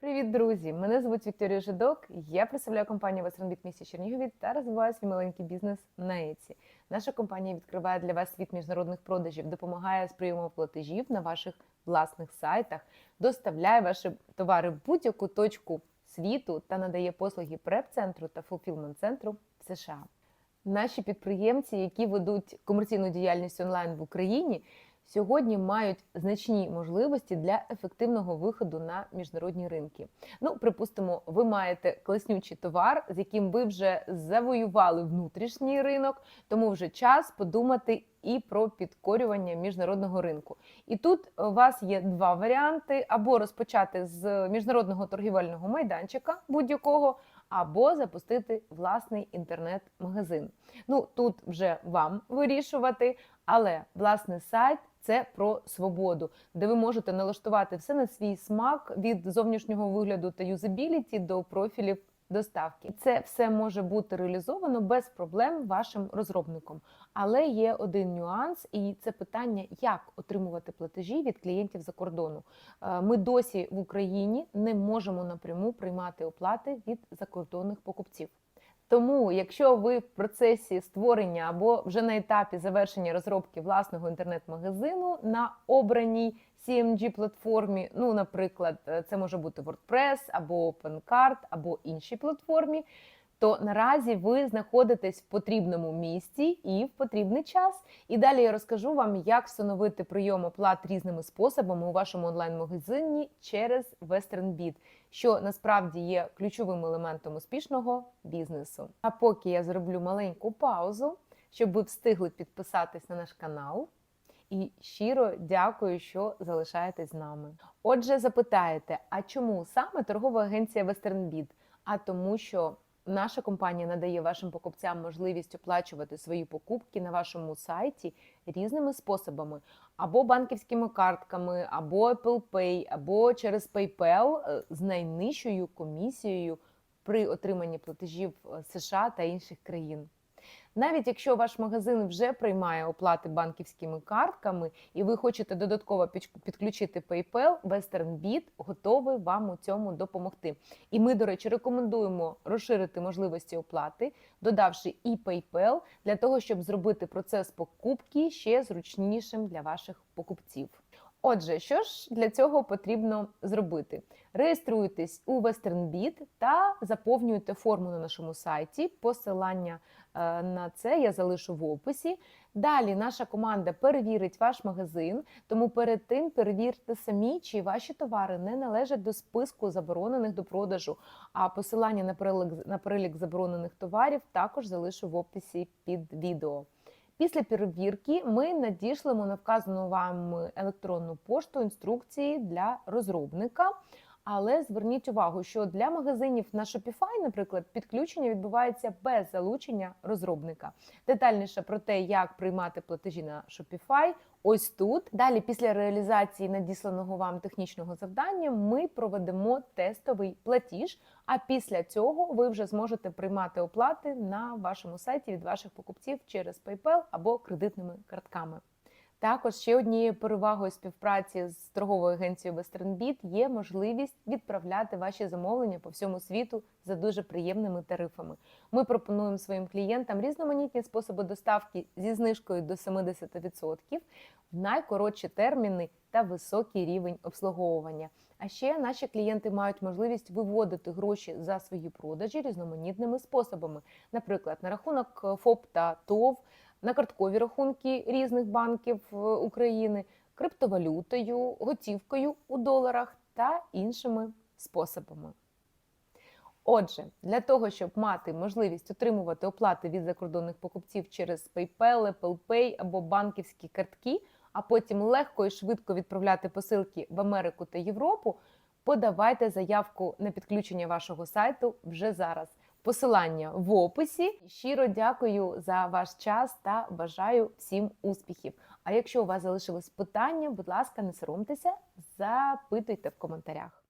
Привіт, друзі! Мене звуть Вікторія Жидок. Я представляю компанію Вестернбіт місті Чернігові та розвиваю свій маленький бізнес на Еці. Наша компанія відкриває для вас світ міжнародних продажів, допомагає з прийомом платежів на ваших власних сайтах, доставляє ваші товари в будь-яку точку світу та надає послуги преп-центру та фулфілмент-центру в США. Наші підприємці, які ведуть комерційну діяльність онлайн в Україні, сьогодні мають значні можливості для ефективного виходу на міжнародні ринки. Ну, припустимо, ви маєте класнючий товар, з яким ви вже завоювали внутрішній ринок, тому вже час подумати і про підкорювання міжнародного ринку. І тут у вас є два варіанти: або розпочати з міжнародного торгівельного майданчика будь-якого. Або запустити власний інтернет-магазин. Ну тут вже вам вирішувати, але власне сайт це про свободу, де ви можете налаштувати все на свій смак від зовнішнього вигляду та юзабіліті до профілів доставки. Це все може бути реалізовано без проблем вашим розробником. Але є один нюанс, і це питання, як отримувати платежі від клієнтів за кордону. Е, Ми досі в Україні не можемо напряму приймати оплати від закордонних покупців. Тому, якщо ви в процесі створення або вже на етапі завершення розробки власного інтернет-магазину на обраній cmg платформі, ну, наприклад, е, це може бути WordPress або OpenCart, або іншій платформі, то наразі ви знаходитесь в потрібному місці і в потрібний час. І далі я розкажу вам, як встановити прийом оплат різними способами у вашому онлайн-магазині через WesternBit, що насправді є ключовим елементом успішного бізнесу. А поки я зроблю маленьку паузу, щоб ви встигли підписатись на наш канал. І щиро дякую, що залишаєтесь з нами. Отже, запитаєте, а чому саме торгова агенція WesternBit? А тому, що наша компанія надає вашим покупцям можливість оплачувати свої покупки на вашому сайті різними способами: або банківськими картками, або Apple Pay, або через PayPal е, з найнижчою комісією при отриманні платежів е, США та інших країн. Навіть якщо ваш магазин вже приймає оплати банківськими картками, і ви хочете додатково підключити PayPal, WesternBit готовий вам у цьому допомогти. І ми, до речі, рекомендуємо розширити можливості оплати, додавши і PayPal, для того, щоб зробити процес покупки ще зручнішим для ваших покупців. Отже, що ж для цього потрібно зробити? Реєструйтесь у WesternBit та заповнюйте форму на нашому сайті. Посилання е, на це я залишу в описі. Далі наша команда перевірить ваш магазин, тому перед тим перевірте самі, чи ваші товари не належать до списку заборонених до продажу. А посилання на перелік, на перелік заборонених товарів також залишу в описі під відео. Після перевірки ми надішлемо на вказану вам електронну пошту інструкції для розробника. Але зверніть увагу, що для магазинів на Shopify, наприклад, підключення відбувається без залучення розробника. Детальніше про те, як приймати платежі на Shopify, ось тут. Далі, після реалізації надісланого вам технічного завдання, ми проведемо тестовий платіж. А після цього ви вже зможете приймати оплати на вашому сайті від ваших покупців через PayPal або кредитними картками. Також ще однією перевагою співпраці з торговою агенцією WesternBit є можливість відправляти ваші замовлення по всьому світу за дуже приємними тарифами. Ми пропонуємо своїм клієнтам різноманітні способи доставки зі знижкою до 70% в найкоротші терміни та високий рівень обслуговування. А ще наші клієнти мають можливість виводити гроші за свої продажі різноманітними способами, наприклад, на рахунок е, ФОП та ТОВ на карткові рахунки різних банків е, України, криптовалютою, готівкою у доларах та іншими способами. Отже, для того, щоб мати можливість отримувати оплати від закордонних покупців через PayPal, Apple Pay або банківські картки, а потім легко і швидко відправляти посилки в Америку та Європу, подавайте заявку на підключення вашого сайту вже зараз. Посилання в описі. Щиро дякую за ваш час та бажаю всім успіхів. А якщо у вас залишились питання, будь ласка, не соромтеся, запитуйте в коментарях.